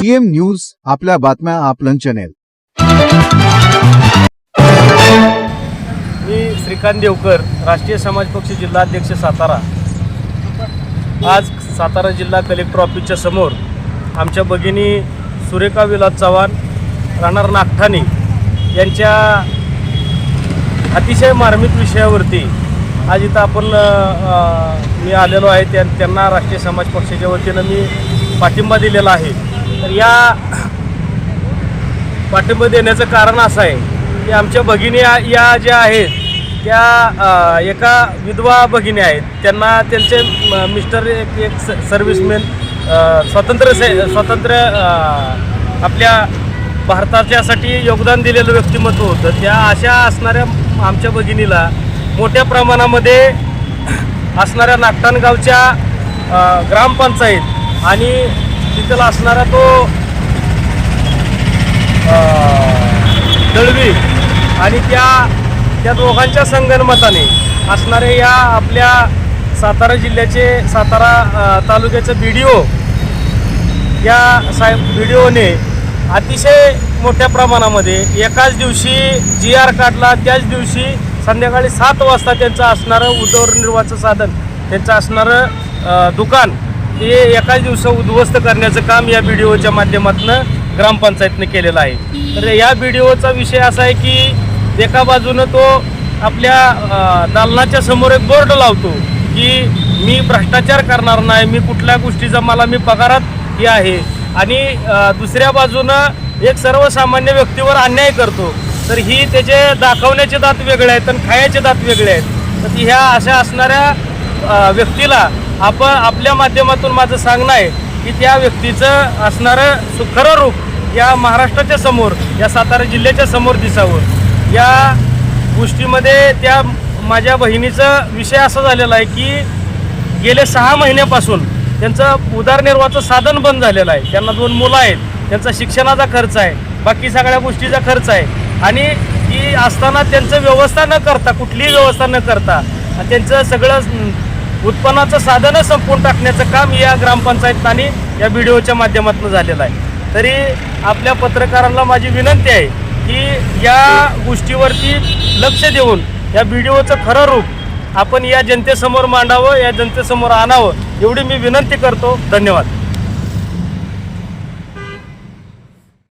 CM news आपल्या बातम्या आपलं चॅनेल मी श्रीकांत देवकर राष्ट्रीय समाज पक्ष जिल्हाध्यक्ष सातारा. आज सातारा जिल्हा कलेक्टर ऑफिसच्या समोर आमच्या भगिनी सुरेखा विलास चव्हाण राहणार नागठाणे यांच्या अतिशय मार्मिक विषयावरती आज इथं आपण मी आलेलो आहे. त्यांना राष्ट्रीय समाज पक्षाच्या वतीनं मी पाठिंबा दिलेला आहे. तर या पाठिंबा देण्याचं कारण असं आहे की आमच्या भगिनी या ज्या आहेत त्या एका विधवा भगिनी आहेत. त्यांना त्यांचे मिस्टर एक एक स सर्व्हिसमॅन स्वतंत्र से स्वतंत्र आपल्या भारताच्यासाठी योगदान दिलेलं व्यक्तिमत्व होतं. त्या अशा असणाऱ्या आमच्या भगिनीला मोठ्या प्रमाणामध्ये असणाऱ्या नागटाणगावच्या ग्रामपंचायत आणि तिथला असणारा तो दळवी. आणि त्या त्या दोघांच्या संगणमताने असणारे या आपल्या सातारा जिल्ह्याचे सातारा तालुक्याचं बी डी ओ या साहेब बी डी ओने अतिशय मोठ्या प्रमाणामध्ये एकाच दिवशी जी आर काढला त्याच दिवशी संध्याकाळी सात वाजता त्यांचं असणारं उदरनिर्वाहाचं साधन त्यांचं असणारं दुकान हे एकाच दिवसा उद्ध्वस्त करण्याचं काम या बी डी ओच्या माध्यमातून ग्रामपंचायतनं केलेलं आहे. तर या बी डी ओचा विषय असा आहे की एका बाजूनं तो आपल्या दालनाच्या समोर एक बोर्ड लावतो की मी भ्रष्टाचार करणार नाही मी कुठल्या गोष्टीचा मला मी पगारात हे आहे. आणि दुसऱ्या बाजूनं एक सर्वसामान्य व्यक्तीवर अन्याय करतो. तर ही त्याचे दाखवण्याचे दात वेगळे आहेत आणि खायचे दात वेगळे आहेत. तर ह्या अशा असणाऱ्या व्यक्तीला आपण आपल्या माध्यमातून माझं सांगणं आहे की त्या व्यक्तीचं असणारं सु- खरं रूप या महाराष्ट्राच्या समोर या सातारा जिल्ह्याच्या समोर दिसावं. या गोष्टीमध्ये त्या माझ्या बहिणीचा विषय असा झालेला आहे की गेले सहा महिन्यापासून त्यांचं उदरनिर्वाहाचं साधन बंद झालेलं आहे. त्यांना दोन मुलं आहेत त्यांचा शिक्षणाचा खर्च आहे बाकी सगळ्या गोष्टीचा खर्च आहे. आणि ती असताना त्यांचं व्यवस्था न करता कुठलीही व्यवस्था न करता त्यांचं सगळं उत्पन्नाचं साधनच संपवून टाकण्याचं काम या ग्रामपंचायत आणि या व्हिडिओच्या माध्यमातून झालेलं आहे. तरी आपल्या पत्रकारांना माझी विनंती आहे की या गोष्टीवरती लक्ष देऊन या व्हिडिओचं खरं रूप आपण या जनतेसमोर मांडावं या जनतेसमोर आणावं एवढी मी विनंती करतो. धन्यवाद.